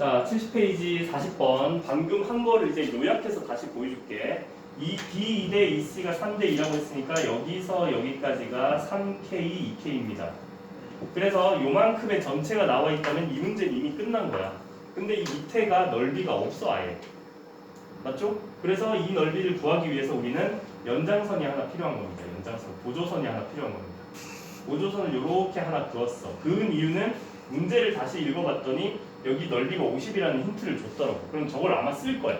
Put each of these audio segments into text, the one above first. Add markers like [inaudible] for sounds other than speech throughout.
자, 70페이지 40번. 방금 한 거를 이제 요약해서 다시 보여줄게. 이 B 2대 EC가 3대 2라고 했으니까 여기서 여기까지가 3K, 2K입니다. 그래서 요만큼의 전체가 나와 있다면 이 문제는 이미 끝난 거야. 근데 이 밑에가 넓이가 없어 아예. 맞죠? 그래서 이 넓이를 구하기 위해서 우리는 연장선이 하나 필요한 겁니다. 연장선, 보조선이 하나 필요한 겁니다. 보조선을 이렇게 하나 그었어. 그은 이유는 문제를 다시 읽어봤더니 여기 넓이가 50이라는 힌트를 줬더라고. 그럼 저걸 아마 쓸 거야.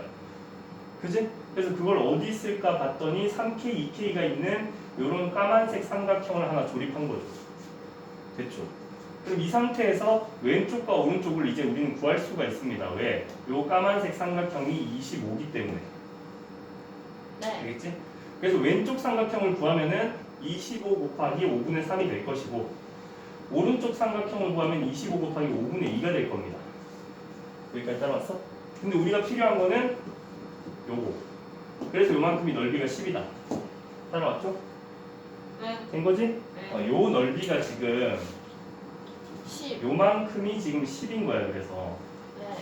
그지? 그래서 그걸 어디 쓸까 봤더니 3K, 2K가 있는 이런 까만색 삼각형을 하나 조립한 거죠. 됐죠? 그럼 이 상태에서 왼쪽과 오른쪽을 이제 우리는 구할 수가 있습니다. 왜? 요 까만색 삼각형이 25기 때문에. 네. 알겠지? 그래서 왼쪽 삼각형을 구하면은 25 곱하기 5분의 3이 될 것이고 오른쪽 삼각형을 구하면 25 곱하기 5분의 2가 될 겁니다. 여기까지 따라왔어? 근데 우리가 필요한 거는 요거. 그래서 요만큼이 넓이가 10이다. 따라왔죠? 네. 된 거지? 네. 어, 요 넓이가 지금 10. 요만큼이 지금 10인 거야. 그래서 네.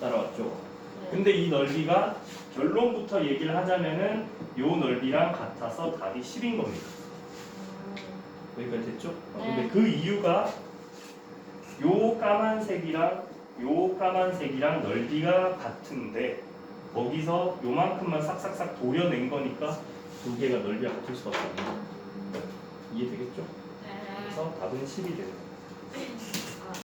따라왔죠? 네. 근데 이 넓이가 결론부터 얘기를 하자면은 요 넓이랑 같아서 답이 10인 겁니다. 음, 여기까지 됐죠? 어, 네. 근데 그 이유가 요 까만색이랑 요 까만색이랑 넓이가 같은데 거기서 요만큼만 싹싹싹 도려낸 거니까 두 개가 넓이가 같을 수밖에 없는 거예요. 이해되겠죠? 네. 그래서 답은 10이 되는 거예요. [laughs]